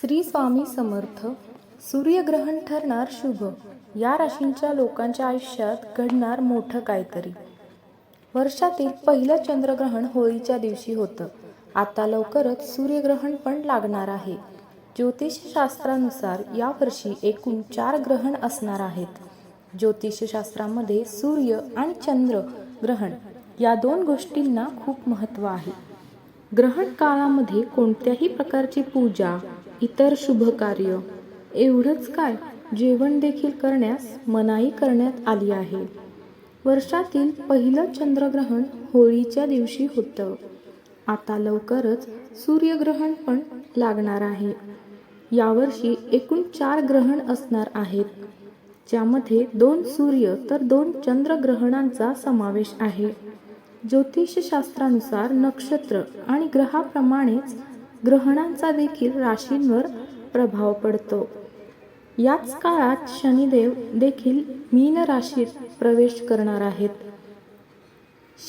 श्री स्वामी समर्थ. सूर्यग्रहण ठरणार शुभ. या राशींच्या लोकांच्या आयुष्यात घडणार मोठं काहीतरी. वर्षातील पहिलं चंद्रग्रहण होळीच्या दिवशी होतं. आता लवकरच सूर्यग्रहण पण लागणार आहे. ज्योतिषशास्त्रानुसार यावर्षी एकूण चार ग्रहण असणार आहेत. ज्योतिषशास्त्रामध्ये सूर्य आणि चंद्र ग्रहण या दोन गोष्टींना खूप महत्त्व आहे. ग्रहण काळामध्ये कोणत्याही प्रकारची पूजा इतर शुभकार्य एवढंच काय जेवण देखील करण्यास मनाई करण्यात आली आहे. वर्षातील पहिलं चंद्रग्रहण होळीच्या दिवशी होतं. आता लवकरच सूर्यग्रहण पण लागणार आहे. यावर्षी एकूण चार ग्रहण असणार आहेत. ज्यामध्ये दोन सूर्य तर दोन चंद्रग्रहणांचा समावेश आहे. ज्योतिषशास्त्रानुसार नक्षत्र आणि ग्रहाप्रमाणेच ग्रहणांचा देखील राशींवर प्रभाव पडतो. याच काळात शनिदेव देखील मीन राशीत प्रवेश करणार आहेत.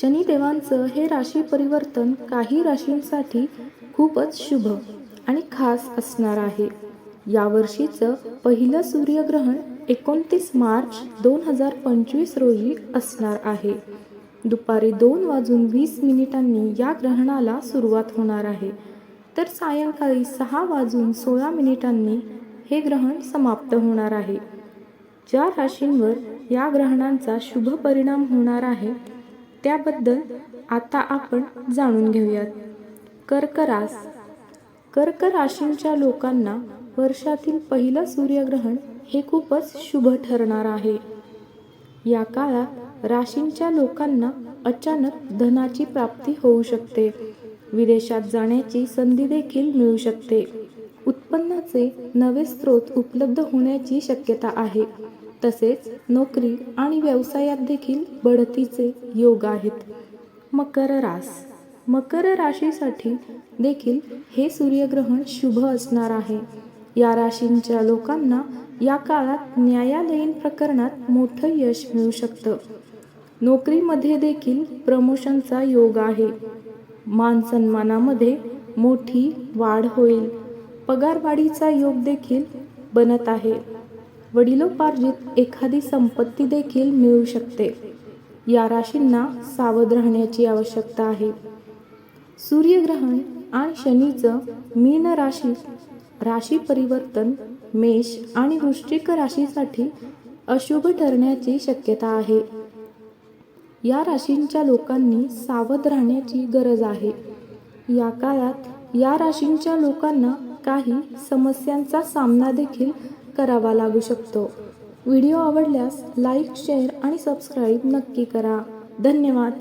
शनिदेवांचं हे राशी परिवर्तन काही राशींसाठी खूपच शुभ आणि खास असणार आहे. यावर्षीचं पहिलं सूर्यग्रहण एकोणतीस मार्च दोन हजार पंचवीस रोजी असणार आहे. दुपारी दोन वाजून वीस मिनिटांनी या ग्रहणाला सुरुवात होणार आहे. तर सायंकाळी सहा वाजून सोळा मिनिटांनी हे ग्रहण समाप्त होणार आहे. ज्या राशींवर या ग्रहणांचा शुभ परिणाम होणार आहे त्याबद्दल आता आपण जाणून घेऊयात. कर्क रास कर्क राशींच्या लोकांना वर्षातील पहिलं सूर्यग्रहण हे खूपच शुभ ठरणार आहे. या काळात राशींच्या लोकांना अचानक धनाची प्राप्ती होऊ शकते. विदेशात जाण्याची संधी देखील मिळू शकते. उत्पन्नाचे नवे स्रोत उपलब्ध होण्याची शक्यता आहे. तसेच नोकरी आणि व्यवसायात देखील बढतीचे योग आहेत. मकर रास. मकर राशीसाठी देखील हे सूर्यग्रहण शुभ असणार आहे. या राशींच्या लोकांना या काळात न्यायालयीन प्रकरणात मोठं यश मिळू शकतं. नोकरीमध्ये देखील प्रमोशनचा योग आहे. मान सन्मानामध्ये मोठी वाढ होईल. पगारवाढीचा योग देखील बनत आहे. वडिलोपार्जित एखादी संपत्ती देखील मिळू शकते. या राशींना सावध राहण्याची आवश्यकता आहे. सूर्यग्रहण आणि शनीचं मीन राशी राशी परिवर्तन मेष आणि वृश्चिक राशीसाठी अशुभ ठरण्याची शक्यता आहे. या राशींच्या लोकांनी सावध राहण्याची गरज आहे. या काळात या राशींच्या लोकांना काही समस्यांचा सामना देखील करावा लागू शकतो. व्हिडिओ आवडल्यास लाईक शेअर आणि सबस्क्राईब नक्की करा. धन्यवाद.